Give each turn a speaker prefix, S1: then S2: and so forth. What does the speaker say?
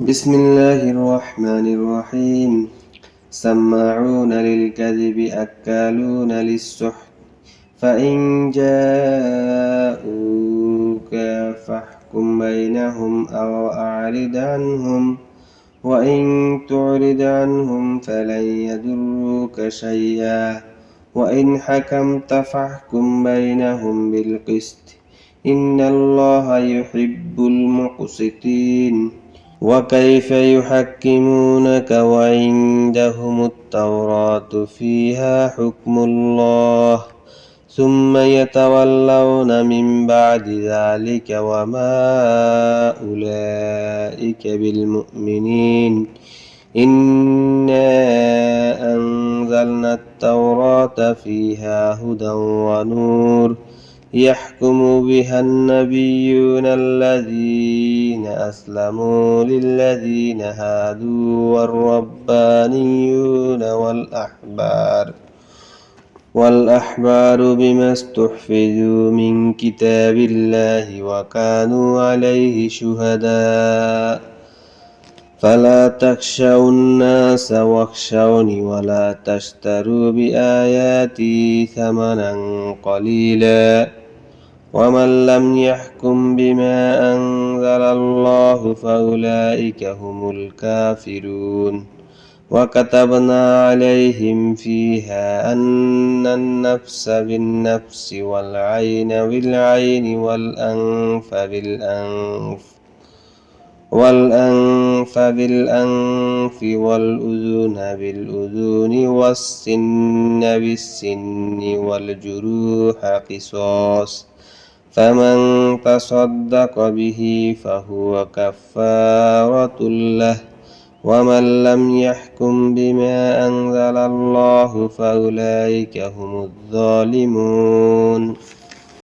S1: بسم الله الرحمن الرحيم سماعون للكذب أكالون للسحت فإن جاءوك فاحكم بينهم أو أعرض عنهم وإن تعرض عنهم فلن يضروك شيئا وإن حكمت فاحكم بينهم بالقسط إن الله يحب المقسطين وكيف يحكمونك وعندهم التوراة فيها حكم الله ثم يتولون من بعد ذلك وما أولئك بالمؤمنين. إنا أنزلنا التوراة فيها هدى ونور يحكم بها النبيون الذين أسلموا للذين هادوا والربانيون والأحبار. والأحبار بما استحفظوا من كتاب الله وكانوا عليه شهداء. فلا تخشوا الناس واخشوني ولا تشتروا بآياتي ثمنا قليلا. ومن لم يحكم بما أنزل الله فأولئك هم الكافرون. وكتبنا عليهم فيها أن النفس بالنفس والعين بالعين والأنف بالأنف والأنف بالأنف والأذن بالأذن والسن بالسن والجروح قصاص فمن تصدق به فهو كفارة له. ومن لم يحكم بما أنزل الله فأولئك هم الظالمون.